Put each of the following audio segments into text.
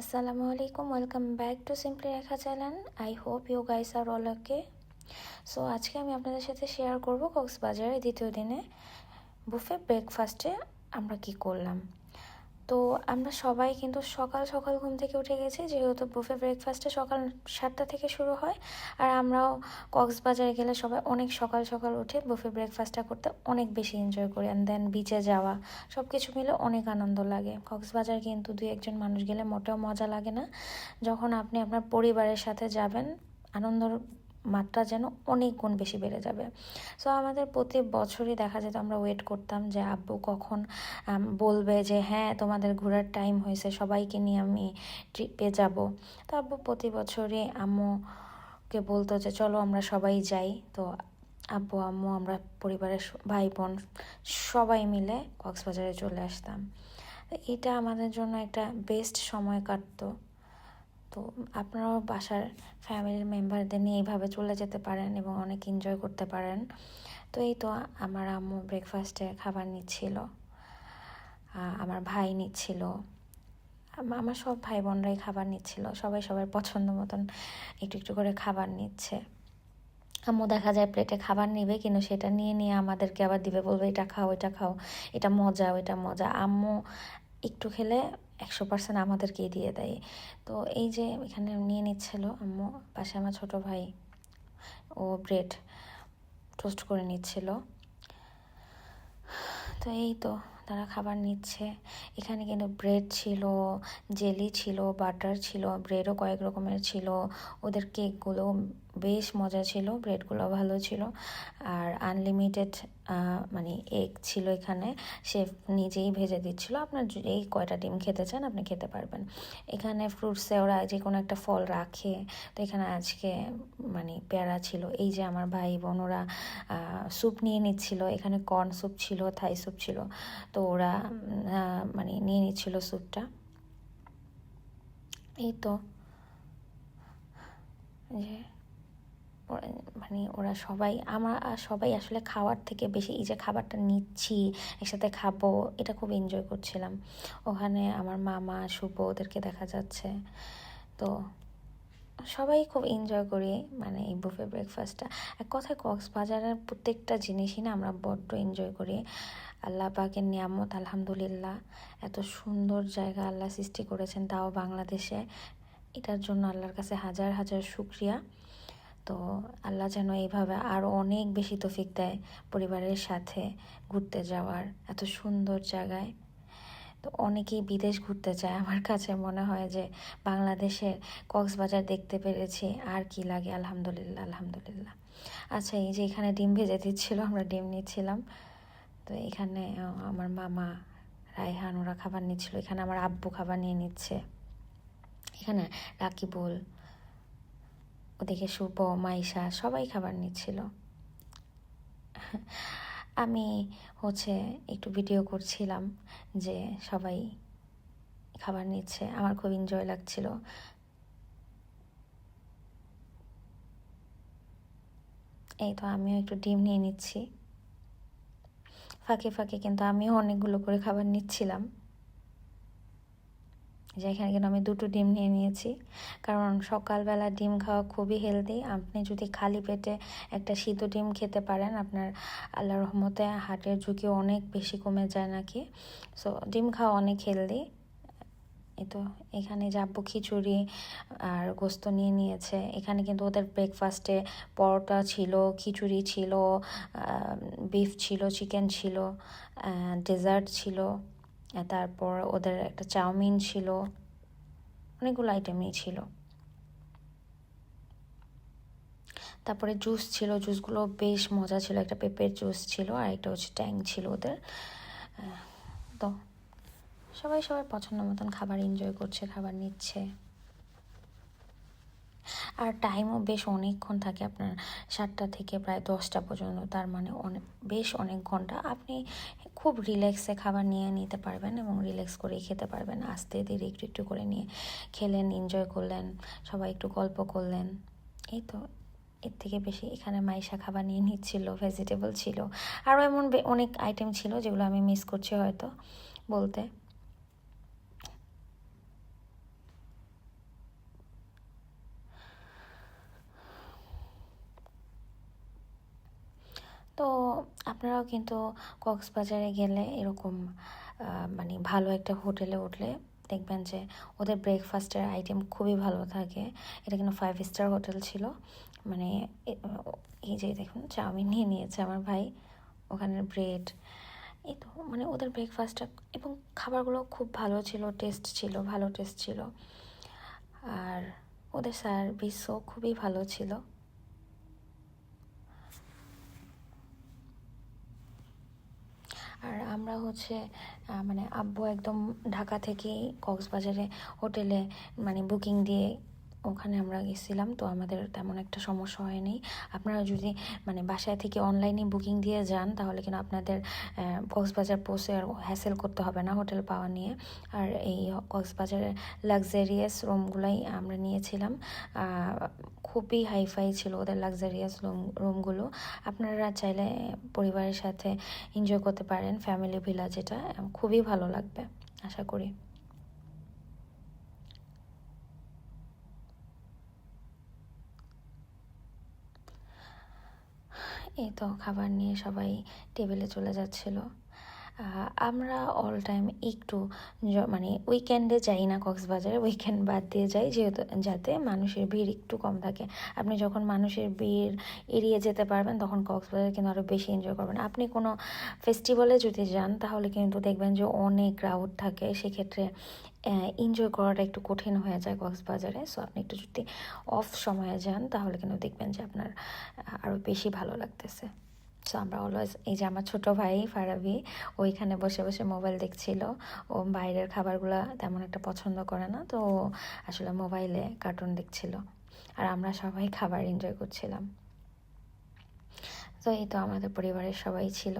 আসসালামু আলাইকুম welcome back to simply Rekha channel I hope you guys are all okay so আজকে আমি আপনাদের সাথে শেয়ার করব কক্সবাজারের দ্বিতীয় দিনে বুফে ব্রেকফাস্টে আমরা কি করলাম। তো আমরা সবাই কিন্তু সকাল সকাল ঘুম থেকে উঠে গেছি, যেহেতু বুফে ব্রেকফাস্টে সকাল সাতটা থেকে শুরু হয়। আর আমরাও কক্সবাজারে গেলে সবাই অনেক সকাল সকাল উঠে বুফে ব্রেকফাস্টটা করতে অনেক বেশি এনজয় করি। অ্যান্ড দেন বিচে যাওয়া সব কিছু মিলে অনেক আনন্দ লাগে। কক্সবাজার কিন্তু দুই একজন মানুষ গেলে মোটেও মজা লাগে না। যখন আপনি আপনার পরিবারের সাথে যাবেন, আনন্দর মাত্রা যেন অনেক গুণ বেশি বেড়ে যাবে। সো আমাদের প্রতি বছরই দেখা যেত আমরা ওয়েট করতাম যে, আব্বু, কখন বলবে যে হ্যাঁ তোমাদের ঘোরার টাইম হয়েছে, সবাইকে নিয়ে আমি ট্রিপে যাব। তো আব্বু প্রতি বছরই আম্মুকে বলতো যে, চলো, আমরা সবাই যাই। তো আব্বু, আম্মু, আমরা পরিবারের ভাই বোন সবাই মিলে কক্সবাজারে চলে আসতাম। এটা আমাদের জন্য একটা বেস্ট সময় কাটতো। তো আপনারাও বাসার ফ্যামিলির মেম্বারদের নিয়ে এইভাবে চলে যেতে পারেন এবং অনেক এনজয় করতে পারেন। তো এই তো আমার আম্মু ব্রেকফাস্টে খাবার নিচ্ছিল আমার ভাই নিচ্ছিল আমার সব ভাই বোনরাই খাবার নিচ্ছিল, সবাই সবার পছন্দ মতন একটু একটু করে খাবার নিচ্ছে। আম্মু দেখা যায় প্লেটে খাবার নিবে কিন্তু সেটা নিয়ে নিয়ে আমাদেরকে আবার দিবে, বলবে এটা খাও এটা খাও, এটা মজা, ওইটা মজা। আম্মু একটু খেলে একশো পার্সেন্ট আমাদেরকেই দিয়ে দেয়। তো এই যে এখানে নিয়ে নিচ্ছিল আম্মু, পাশে আমার ছোট ভাই, ও ব্রেড টোস্ট করে নিচ্ছিল। তো এই তো, তারা খাবার নিচ্ছে। এখানে কিন্তু ব্রেড ছিল জেলি ছিল বাটার ছিল ব্রেডও কয়েক রকমের ছিল। ওদের কেকগুলো বেশ মজা ছিল, ব্রেডগুলো ভালো ছিল। আর আনলিমিটেড মানে এগ ছিল এখানে। সে নিজেই ভেজে দিচ্ছিল। আপনার এই কয়টা ডিম খেতে চান, আপনি খেতে পারবেন। এখানে ফ্রুটসে ওরা যে কোনো একটা ফল রাখে। তো এখানে আজকে মানে পেয়ারা ছিল। এই যে আমার ভাই বোন, ওরা স্যুপ নিয়ে নিচ্ছিল। এখানে কর্ন স্যুপ ছিল থাই স্যুপ ছিল। তো ওরা মানে নিয়ে নিচ্ছিল স্যুপটা এই তো। যে মানে ওরা সবাই, আমার সবাই আসলে খাওয়ার থেকে বেশি এই যে খাবারটা নিচ্ছি, একসাথে খাব, এটা খুব এনজয় করছিলাম। ওখানে আমার মামা, শুভ ওদেরকে দেখা যাচ্ছে। তো সবাই খুব এনজয় করি মানে এই বুফে ব্রেকফাস্টটা এক কথায় কক্সবাজারের প্রত্যেকটা জিনিসই না আমরা বড্ড এনজয় করি। আল্লাহ পাকের নিয়ামত, আলহামদুলিল্লাহ। এত সুন্দর জায়গা আল্লাহ সৃষ্টি করেছেন তাও বাংলাদেশে। এটার জন্য আল্লাহর কাছে হাজার হাজার শুক্রিয়া। তো আল্লাহ যেন এইভাবে আরও অনেক বেশি তফিক দেয় পরিবারের সাথে ঘুরতে যাওয়ার, এত সুন্দর জায়গায়। তো অনেকেই বিদেশ ঘুরতে চায়। আমার কাছে মনে হয় যে বাংলাদেশের কক্সবাজার দেখতে পেরেছি, আর কি লাগে? আলহামদুলিল্লাহ আলহামদুলিল্লাহ। আচ্ছা এই যে এখানে ডিম ভেজে দিচ্ছিল, আমরা ডিম নিচ্ছিলাম। তো এখানে আমার মামা রায়হান, ওরা খাবার নিচ্ছিল। এখানে আমার আব্বু খাবার নিয়ে নিচ্ছে। এখানে রাকিবুল ওদিকে শুভ, মাইশা সবাই খাবার নিচ্ছিল। আমি হচ্ছে একটু ভিডিও করছিলাম যে সবাই খাবার নিচ্ছে, আমার খুব এনজয় লাগছিল। এই তো আমিও একটু ডিম নিয়ে নিচ্ছি। ফাঁকে ফাঁকে কিন্তু আমিও অনেকগুলো করে খাবার নিচ্ছিলাম। যেখানে কিন্তু আমি দুটো ডিম নিয়ে নিয়েছি। কারণ সকালবেলা ডিম খাওয়া খুবই হেলদি আপনি যদি খালি পেটে একটা সিদ্ধ ডিম খেতে পারেন, আপনার আল্লাহ রহমতে হার্টের ঝুঁকি অনেক বেশি কমে যায় নাকি। সো ডিম খাওয়া অনেক হেলদি তো, এখানে যাব খিচুড়ি আর গোস্ত নিয়ে নিয়েছে। এখানে কিন্তু ওদের ব্রেকফাস্টে পরোটা ছিল, খিচুড়ি ছিল বিফ ছিল চিকেন ছিল ডেজার্ট ছিল। তারপর ওদের একটা চাউমিন ছিল। অনেকগুলো আইটেমই ছিল। তারপরে জুস ছিল জুসগুলো বেশ মজা ছিল। একটা পেঁপের জুস ছিল আর একটা হচ্ছে ট্যাং ছিল ওদের। তো সবাই সবাই পছন্দ মতন খাবার এনজয় করছে, খাবার নিচ্ছে। আর টাইমও বেশ অনেকক্ষণ থাকে আপনার সাতটা থেকে প্রায় দশটা পর্যন্ত। তার মানে অনেক, বেশ অনেক ঘণ্টা আপনি খুব রিল্যাক্সে খাবার নিয়ে নিতে পারবেন এবং রিল্যাক্স করেই খেতে পারবেন। আস্তে ধীরে একটু একটু করে নিয়ে খেলেন এনজয় করলেন, সবাই একটু গল্প করলেন। এই তো, এর থেকে বেশি এখানে মাইশা খাবার নিয়ে নিচ্ছিল ভেজিটেবল ছিল। আরও এমন অনেক আইটেম ছিল যেগুলো আমি মিস করছি হয়তো বলতে। তো আপনারাও কিন্তু কক্সবাজারে গেলে এরকম মানে ভালো একটা হোটেলে উঠলে দেখবেন যে ওদের ব্রেকফাস্টের আইটেম খুবই ভালো থাকে। এটা কিন্তু ফাইভ স্টার হোটেল ছিল। মানে এই যে দেখুন, চাউমিন নিয়ে নিয়েছে আমার ভাই। ওখানের ব্রেড এই তো মানে ওদের ব্রেকফাস্টটা এবং খাবারগুলো খুব ভালো ছিল টেস্ট ছিল, ভালো টেস্ট ছিল। আর ওদের সার্ভিসও খুবই ভালো ছিল আর আমরা হচ্ছে মানে আব্বু একদম ঢাকা থেকেই কক্সবাজারে হোটেলে মানে বুকিং দিয়ে ওখানে আমরা গেছিলাম, তো আমাদের তেমন একটা সমস্যা হয়নি। আপনারা যদি মানে বাসায় থেকে অনলাইনে বুকিং দিয়ে যান, তাহলে কিন্তু আপনাদের কক্সবাজার পৌঁছে আর হ্যাসেল করতে হবে না হোটেল পাওয়া নিয়ে। আর এই কক্সবাজারের লাক্সারিয়াস রুমগুলোই আমরা নিয়েছিলাম। খুবই হাইফাই ছিল ওদের লাক্সারিয়াস রুম রুমগুলো আপনারা চাইলে পরিবারের সাথে এনজয় করতে পারেন ফ্যামিলি ভিলা যেটা, খুবই ভালো লাগবে, আশা করি। এই তো খাবার নিয়ে সবাই টেবিলে চলে যাচ্ছিল। আমরা অল টাইম একটু মানে উইকেন্ডে যাই না, কক্সবাজারে উইকেন্ড বাদ দিয়ে যাই যেহেতু, যাতে মানুষের ভিড় একটু কম থাকে। আপনি যখন মানুষের ভিড় এড়িয়ে যেতে পারবেন, তখন কক্সবাজার কিন্তু আরও বেশি এনজয় করবেন। আপনি কোনো ফেস্টিভ্যালে যদি যান, তাহলে কিন্তু দেখবেন যে অনেক ক্রাউড থাকে। সেক্ষেত্রে এনজয় করাটা একটু কঠিন হয়ে যায় কক্সবাজারে। সো আপনি একটু যদি অফ সময়ে যান, তাহলে কিন্তু দেখবেন যে আপনার আরও বেশি ভালো লাগতেছে। সো আমরা অলওয়েজ এই যে আমার ছোট ভাই ফারাবি ওইখানে বসে বসে মোবাইল দেখছিল। ও বাইরের খাবারগুলো তেমন একটা পছন্দ করে না, তো আসলে মোবাইলে কার্টুন দেখছিল। আর আমরা সবাই খাবার এনজয় করছিলাম। তো এই তো আমাদের পরিবারের সবাই ছিল।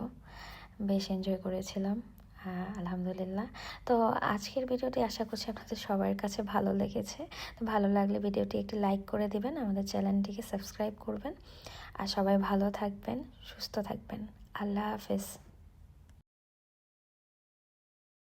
বেশ এনজয় করেছিলাম। আলহামদুলিল্লাহ। তো আজকের ভিডিওটি আশা করছি আপনাদের সবার কাছে ভালো লেগেছে। তো ভালো লাগলে ভিডিওটি একটি লাইক করে দিবেন, আমাদের চ্যানেলটিকে সাবস্ক্রাইব করবেন। আর সবাই ভালো থাকবেন, সুস্থ থাকবেন। আল্লাহ হাফেজ।